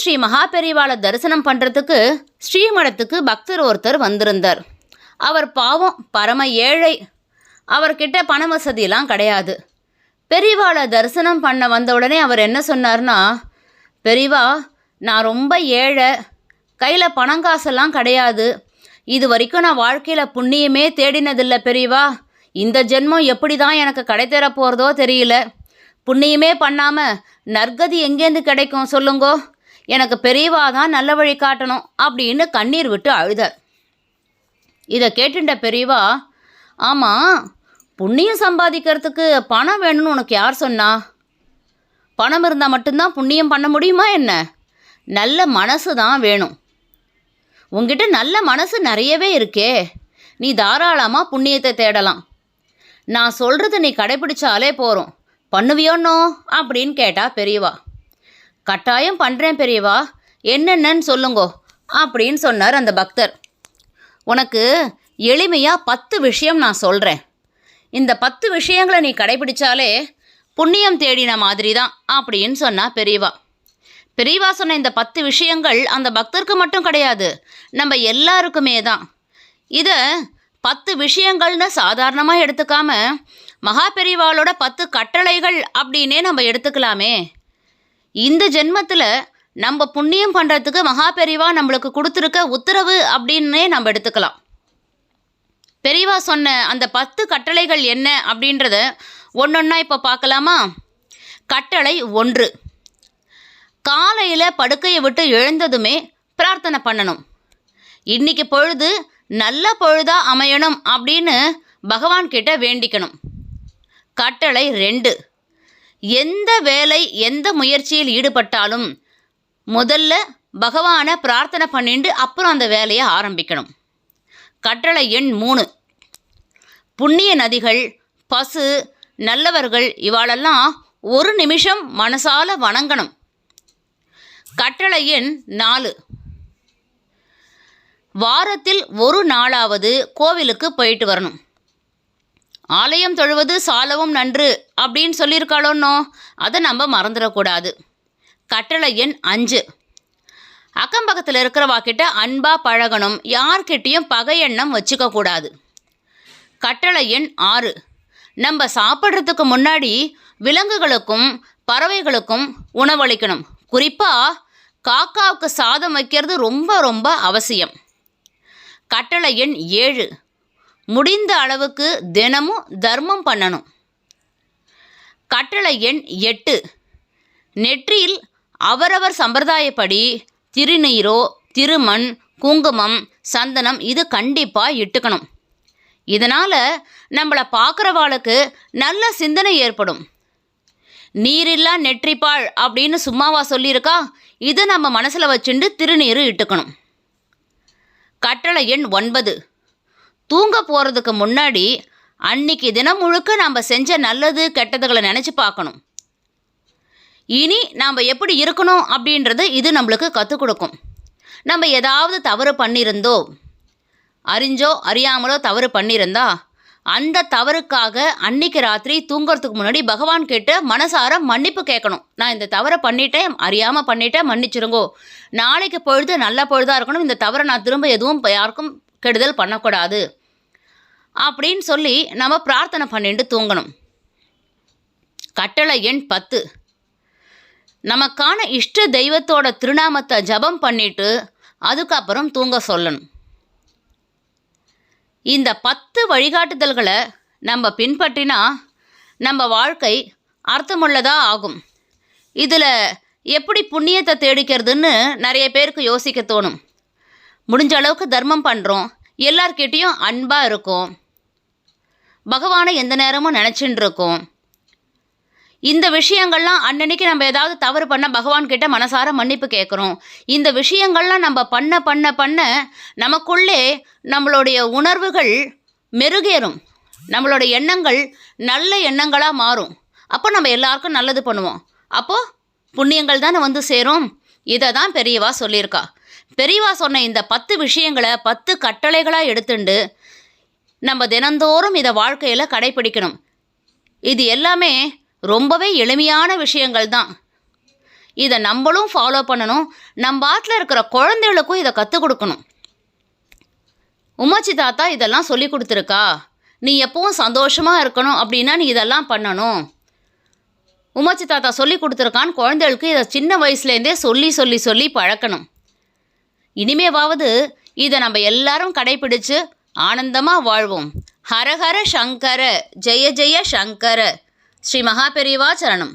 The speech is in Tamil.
ஸ்ரீ மகாபெரிவாளை தரிசனம் பண்ணுறதுக்கு ஸ்ரீமடத்துக்கு பக்தர் ஒருத்தர் வந்திருந்தார். அவர் பாவம் பரம ஏழை. அவர்கிட்ட பண வசதியெல்லாம் கிடையாது. பெரியவாளை தரிசனம் பண்ண வந்த உடனே அவர் என்ன சொன்னார்னா பெரியவா நான் ரொம்ப ஏழை. கையில் பணங்காசெல்லாம் கிடையாது. இது வரைக்கும் நான் வாழ்க்கையில் புண்ணியமே தேடினதில்லை பெரியவா இந்த ஜென்மம் எப்படி தான் எனக்கு கிடைத்தர போகிறதோ தெரியல. புண்ணியமே பண்ணாமல் நற்கதி எங்கேருந்து கிடைக்கும் சொல்லுங்கோ. எனக்கு பெரியவா தான் நல்ல வழி காட்டணும் அப்படின்னு கண்ணீர் விட்டு அழுதார். இதை கேட்டுட்ட பெரியவா ஆமாம் புண்ணியம் சம்பாதிக்கிறதுக்கு பணம் வேணும்னு உனக்கு யார் சொன்னா? பணம் இருந்தால் மட்டும்தான் புண்ணியம் பண்ண முடியுமா என்ன? நல்ல மனசு தான் வேணும். உங்ககிட்ட நல்ல மனசு நிறையவே இருக்கே. நீ தாராளமாக புண்ணியத்தை தேடலாம். நான் சொல்கிறது நீ கடைப்பிடிச்சாலே போகிறோம் பண்ணுவியோன்னோ? அப்படின்னு கேட்டா பெரியவா. கட்டாயம் பண்ணுறேன் பெரியவா. என்னென்னு சொல்லுங்கோ அப்படின்னு சொன்னார் அந்த பக்தர். உனக்கு எளிமையாக பத்து விஷயம் நான் சொல்கிறேன் இந்த பத்து விஷயங்களை நீ கடைபிடிச்சாலே புண்ணியம் தேடின மாதிரி தான் அப்படின்னு சொன்னா பெரியவா. பெரியவா சொன்ன இந்த பத்து விஷயங்கள் அந்த பக்தருக்கு மட்டும் கிடையாது நம்ம எல்லாருக்குமே தான். இதை பத்து விஷயங்கள்னு சாதாரணமாக எடுத்துக்காம மகா பெரியவாளோட பத்து கட்டளைகள் அப்படின்னே நம்ம எடுத்துக்கலாமே. இந்த ஜென்மத்தில் நம்ம புண்ணியம் பண்ணுறதுக்கு மகா நம்மளுக்கு கொடுத்துருக்க உத்தரவு அப்படின்னே நம்ம எடுத்துக்கலாம். பெரியவா சொன்ன அந்த பத்து கட்டளைகள் என்ன அப்படின்றத ஒன்றொன்னா இப்போ பார்க்கலாமா? கட்டளை ஒன்று. காலையில் படுக்கையை விட்டு எழுந்ததுமே பிரார்த்தனை பண்ணணும். இன்னைக்கு பொழுது நல்ல பொழுதா அமையணும் அப்படின்னு பகவான்கிட்ட வேண்டிக்கணும். கட்டளை ரெண்டு. எந்த வேலை எந்த முயற்சியில் ஈடுபட்டாலும் முதல்ல பகவானை பிரார்த்தனை பண்ணிட்டு அப்புறம் அந்த வேலையை ஆரம்பிக்கணும். கட்டளை எண் மூணு. புண்ணிய நதிகள் பசு நல்லவர்கள் இவாளெல்லாம் ஒரு நிமிஷம் மனசால வணங்கணும். கட்டளை எண் நாலு. வாரத்தில் ஒரு நாளாவது கோவிலுக்கு போயிட்டு வரணும். ஆலயம் தொழுவது சாலவும் நன்று அப்படின்னு சொல்லியிருக்காளோன்னோ அதை நம்ம மறந்துடக்கூடாது. கட்டளை எண் அஞ்சு. அக்கம் பக்கத்தில் இருக்கிறவா கிட்ட அன்பாக பழகணும். யார்கிட்டேயும் பகை எண்ணம் வச்சுக்க கூடாது கட்டளை எண் ஆறு. நம்ம சாப்பிட்றதுக்கு முன்னாடி விலங்குகளுக்கும் பறவைகளுக்கும் உணவளிக்கணும். குறிப்பாக காக்காவுக்கு சாதம் வைக்கிறது ரொம்ப ரொம்ப அவசியம். கட்டளை எண் ஏழு. முடிந்த அளவுக்கு தினமும் தர்மம் பண்ணணும். கட்டளை எண் எட்டு. நெற்றியில் அவரவர் சம்பிரதாயப்படி திருநீரோ திருமண் குங்குமம் சந்தனம் இது கண்டிப்பாக இட்டுக்கணும். இதனால் நம்மளை பார்க்குறவாளுக்கு நல்ல சிந்தனை ஏற்படும். நீரில்லா நெற்றிப்பாள் அப்படின்னு சும்மாவா சொல்லியிருக்கா? இதை நம்ம மனசில் வச்சுண்டு திருநீர் இட்டுக்கணும். கட்டளை எண் ஒன்பது. தூங்க போகிறதுக்கு முன்னாடி அன்னைக்கு தினம் முழுக்க நாம் செஞ்ச நல்லது கெட்டதுகளை நினச்சி பார்க்கணும். இனி நாம் எப்படி இருக்கணும் அப்படின்றது இது நம்மளுக்கு கற்றுக் கொடுக்கும். நம்ம ஏதாவது தவறு பண்ணியிருந்தோ அறிஞ்சோ அறியாமலோ தவறு பண்ணியிருந்தா அந்த தவறுக்காக அன்னைக்கு ராத்திரி தூங்குறதுக்கு முன்னாடி பகவான் கிட்ட மனசார மன்னிப்பு கேட்கணும். நான் இந்த தவறை பண்ணிட்டேன் அறியாமல் பண்ணிட்டேன் மன்னிச்சிருங்கோ. நாளைக்கு பொழுது நல்ல பொழுதாக இருக்கணும். இந்த தவறை நான் திரும்ப எதுவும் யாருக்கும் கெடுதல் பண்ணக்கூடாது. அப்படின்னு சொல்லி நம்ம பிரார்த்தனை பண்ணிட்டு தூங்கணும். கட்டளை எண் பத்து. நமக்கான இஷ்ட தெய்வத்தோட திருநாமத்தை ஜபம் பண்ணிட்டு அதுக்கப்புறம் தூங்க சொல்லணும். இந்த பத்து வழிகாட்டுதல்களை நம்ம பின்பற்றினா நம்ம வாழ்க்கை அர்த்தமுள்ளதாக ஆகும். இதில் எப்படி புண்ணியத்தை தேடிக்கிறதுன்னு நிறைய பேருக்கு யோசிக்க தோணும். முடிஞ்ச அளவுக்கு தர்மம் பண்ணுறோம் எல்லார்கிட்டேயும் அன்பாக இருக்கும். பகவானை எந்த நேரமும் நினச்சின்னு இருக்கோம் இந்த விஷயங்கள்லாம் அன்னன்னைக்கு நம்ம ஏதாவது தவறு பண்ண பகவான் கிட்ட மனசார மன்னிப்பு கேட்குறோம் இந்த விஷயங்கள்லாம் நம்ம பண்ண பண்ண பண்ண நமக்குள்ளே நம்மளுடைய உணர்வுகள் மெருகேறும். நம்மளோட எண்ணங்கள் நல்ல எண்ணங்களாக மாறும். அப்போ நம்ம எல்லாருக்கும் நல்லது பண்ணுவோம். அப்போது புண்ணியங்கள் தானே வந்து சேரும். இதை தான் பெரியவா சொல்லியிருக்கா. பெரியவா சொன்ன இந்த பத்து விஷயங்களை பத்து கட்டளைகளாக எடுத்துண்டு நம்ம தினந்தோறும் இதை வாழ்க்கையில் கடைப்பிடிக்கணும். இது எல்லாமே ரொம்பவே எளிமையான விஷயங்கள் தான். இதை நம்மளும் ஃபாலோ பண்ணணும். நம்ம ஆத்தில் இருக்கிற குழந்தைகளுக்கும் இதை கற்றுக் கொடுக்கணும். உமாச்சி தாத்தா இதெல்லாம் சொல்லி கொடுத்துருக்கா? நீ எப்பவும் சந்தோஷமாக இருக்கணும் அப்படின்னா நீ இதெல்லாம் பண்ணணும். உமாச்சி தாத்தா சொல்லி கொடுத்துருக்கான்னு குழந்தைகளுக்கு இதை சின்ன வயசுலேருந்தே சொல்லி சொல்லி சொல்லி பழக்கணும். இனிமேவாவது இதை நம்ம எல்லாரும் கடைபிடிச்சு ஆனந்தமாக வாழ்வோம். ஹரஹர சங்கர ஜெய ஜெய சங்கர. ஸ்ரீ மகாபெரிவா சரணம்.